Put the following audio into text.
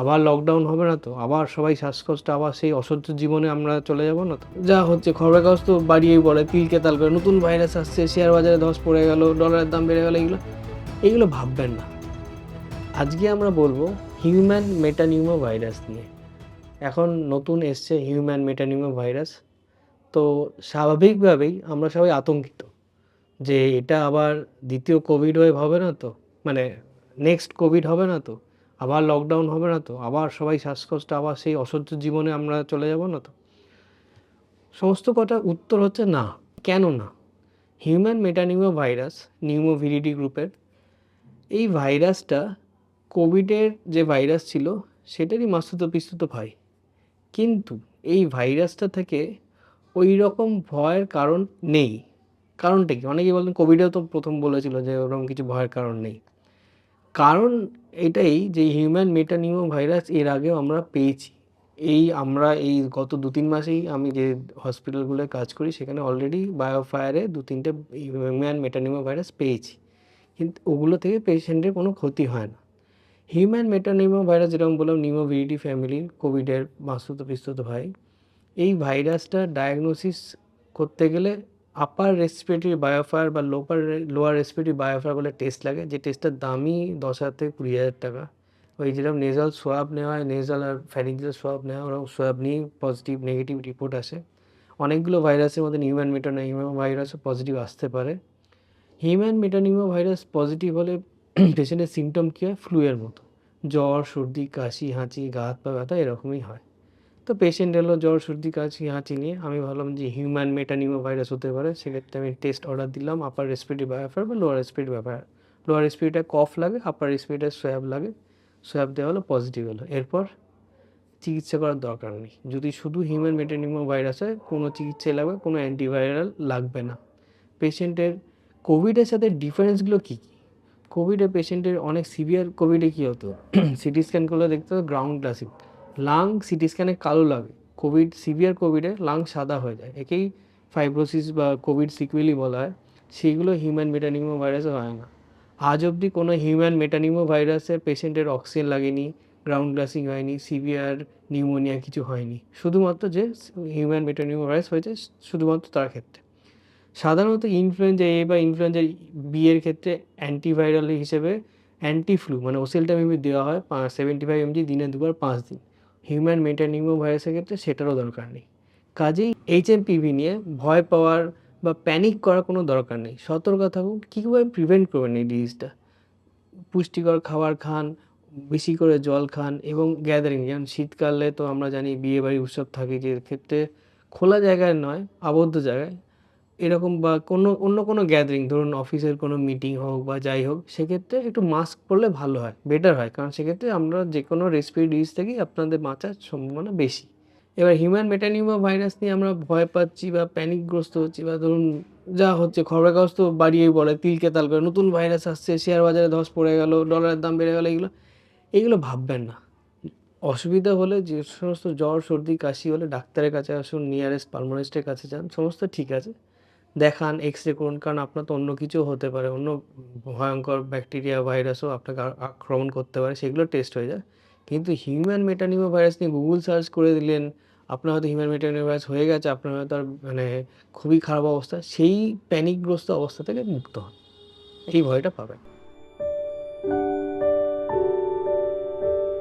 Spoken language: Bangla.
আবার লকডাউন হবে না তো? আবার সবাই শ্বাসকষ্ট, আবার সেই অসহ্য জীবনে আমরা চলে যাব না তো? যা হচ্ছে খবরের কাগজ তো বাড়িয়েই বলে তিলকে তাল করে, নতুন ভাইরাস আসছে শেয়ার বাজারে ধস পড়ে গেল ডলারের দাম বেড়ে গেল এগুলো এগুলো ভাববেন না। আজকে আমরা বলব হিউম্যান মেটানিউমো ভাইরাস নিয়ে। এখন নতুন এসছে হিউম্যান মেটানিউমো ভাইরাস তো স্বাভাবিকভাবেই আমরা সবাই আতঙ্কিত যে এটা আবার দ্বিতীয় কোভিড ওয়েভ হবে না তো? মানে নেক্সট কোভিড হবে না তো? আবার লকডাউন হবে না তো? আবার সবাই শ্বাসকষ্ট, আবার সেই অসহ্য জীবনে আমরা চলে যাব না তো? সমস্ত কথা উত্তর হচ্ছে না। কেন না? হিউম্যান মেটানিউমো ভাইরাস নিউমোভিরিডি গ্রুপের এই ভাইরাসটা কোভিডের যে ভাইরাস ছিল, সেটারই মাস্তুত পিস্তুত ভাই কিন্তু এই ভাইরাসটা থেকে ওই রকম ভয়ের কারণ নেই। কারণটা কি? অনেকেই বলেন কোভিডেও তো প্রথম বলেছিল যে ওরকম কিছু ভয়ের কারণ নেই। কারণ এটাই যে হিউম্যান মেটানিউমো ভাইরাস এর আগেও আমরা পেয়েছি। এই আমরা এই গত দু তিন মাসেই আমি যে হসপিটালগুলোয় কাজ করি, সেখানে অলরেডি বায়োফায়ারে দু তিনটে হিউম্যান মেটানিউমো ভাইরাস পেয়েছি। কিন্তু ওগুলো থেকে পেশেন্টের কোনো ক্ষতি হয় না। হিউম্যান মেটানিউমো ভাইরাস যেরকম বললাম নিউমোভিরিডি ফ্যামিলির কোভিডের বাস্তুত পিস্তুত ভাই, এই ভাইরাসটা ডায়াগনোসিস করতে গেলে আপার রেসপিরেটরি বায়োফায়ার বা লোপার লোয়ার রেসপিরেটরি বায়োফায়ার বলে টেস্ট লাগে। যে টেস্টটার দামই দশ হাজার থেকে কুড়ি হাজার টাকা। ওই যেরকম নেজাল সোয়াব নেওয়া হয় নেজাল আর ফ্যারিঞ্জাল সোয়াব নেওয়া ওরকম সোয়াব নিয়েই পজিটিভ নেগেটিভ রিপোর্ট আসে। অনেকগুলো ভাইরাসের মধ্যে হিউম্যান মেটানিউমো ভাইরাসও পজিটিভ আসতে পারে। হিউম্যান মেটানিউমো ভাইরাস পজিটিভ হলে পেশেন্টের সিমটম কী হয়? ফ্লুয়ের মতো। জ্বর, সর্দি, কাশি, হাঁচি, গা হাত পা ব্যথা এরকমই হয়। তো পেশেন্ট এলো জ্বর, সর্দি, কাশি, হাঁচি নিয়ে। আমি ভাবলাম যে হিউম্যান মেটানিউমো ভাইরাস হতে পারে, সেক্ষেত্রে আমি টেস্ট অর্ডার দিলাম আপার রেসপিরেটরি বায়োফায়ার বা লোয়ার রেসপিরেটরি বায়োফায়ার লোয়ার রেসপিরেটরে কফ লাগে আপার রেসপিরেটরে সোয়াব লাগে। সোয়াব দেওয়া হলো পজিটিভ হলো এরপর চিকিৎসা করার দরকার নেই। যদি শুধু হিউম্যান মেটানিউমো ভাইরাস কোনো চিকিৎসাই লাগবে, কোনো অ্যান্টিভাইরাল লাগবে না। পেশেন্টের কোভিডের সাথে ডিফারেন্সগুলো কী কী? কোভিডে পেশেন্টের অনেক সিভিয়ার কোভিডে কী হতো? সিটি স্ক্যান করলে দেখতে হতো গ্রাউন্ড ক্লাসিক লাং সিটি স্ক্যানে কালো লাগে। কোভিড সিভিয়ার কোভিডে লাং সাদা হয়ে যায়। একেই ফাইব্রোসিস বা কোভিড সিকুয়েলি বলা হয়। সেইগুলো হিউম্যান মেটানিমো ভাইরাসে হয় না। আজ অবধি কোনো হিউম্যান মেটানিমো ভাইরাসের পেশেন্টের অক্সিজেন লাগেনি গ্রাউন্ড গ্লাসিং হয়নি সিভিয়ার নিউমোনিয়া কিছু হয়নি। শুধুমাত্র যে হিউম্যান মেটানিমো ভাইরাস হয়েছে, শুধুমাত্র তার ক্ষেত্রে। সাধারণত ইনফ্লুয়েঞ্জা এ বা ইনফ্লুয়েঞ্জা বি এর ক্ষেত্রে অ্যান্টিভাইরাল হিসেবে অ্যান্টি ফ্লু মানে ওসেলটামিবি দেওয়া হয় সেভেন্টি ফাইভ এমজি দিনে দুবার পাঁচ দিন। হিউম্যান মেটানিউমো ভাইরাসের ক্ষেত্রে সেটারও দরকার নেই। কাজেই এইচএমপিভি নিয়ে ভয় পাওয়ার বা প্যানিক করার কোনো দরকার নেই। সতর্ক থাকুন, কীভাবে প্রিভেন্ট করবেন এই ডিজিজটা পুষ্টিকর খাবার খান, বেশি করে জল খান এবং গ্যাদারিং যেমন শীতকালে তো আমরা জানি বিয়েবাড়ি উৎসব থাকে যে ক্ষেত্রে খোলা জায়গায় নয়, আবদ্ধ জায়গায় এরকম বা কোনো, অন্য কোনো গ্যাদারিং ধরুন অফিসের কোনো মিটিং হোক বা যাই হোক, সেক্ষেত্রে একটু মাস্ক পরলে ভালো হয় বেটার হয়। কারণ সেক্ষেত্রে আমরা যে কোনো রেসপিরেটরি ডিজিজ থেকেই আপনাদের বাঁচার সম্ভাবনা বেশি। এবার হিউম্যান মেটানিউমা ভাইরাস নিয়ে আমরা ভয় পাচ্ছি বা প্যানিকগ্রস্ত হচ্ছি বা ধরুন যা হচ্ছে খবরের কাগজ তো বাড়িয়েই বলে তিলকে তাল করে, নতুন ভাইরাস আসছে শেয়ার বাজারে ধস পড়ে গেল ডলারের দাম বেড়ে গেল এগুলো এগুলো ভাববেন না। অসুবিধা হলে যে সমস্ত জ্বর, সর্দি, কাশি হলে ডাক্তারের কাছে আসুন নিয়ারেস্ট পালমোনিস্টের কাছে যান, সমস্ত ঠিক আছে। দেখান এক্স রে করুন, কারণ আপনার তো অন্য কিছু হতে পারে, অন্য ভয়ঙ্কর ব্যাকটেরিয়া ভাইরাসও আপনাকে আক্রমণ করতে পারে, সেগুলো টেস্ট হয়ে যায়। কিন্তু হিউম্যান মেটানিমো ভাইরাস নিয়ে গুগল সার্চ করে দিলেন, আপনার হয়তো হিউম্যান মেটানিমো ভাইরাস হয়ে গেছে, আপনার হয়তো আর মানে খুবই খারাপ অবস্থা, সেই প্যানিকগ্রস্ত অবস্থা থেকে মুক্ত হন। এই ভয়টা পাবেন।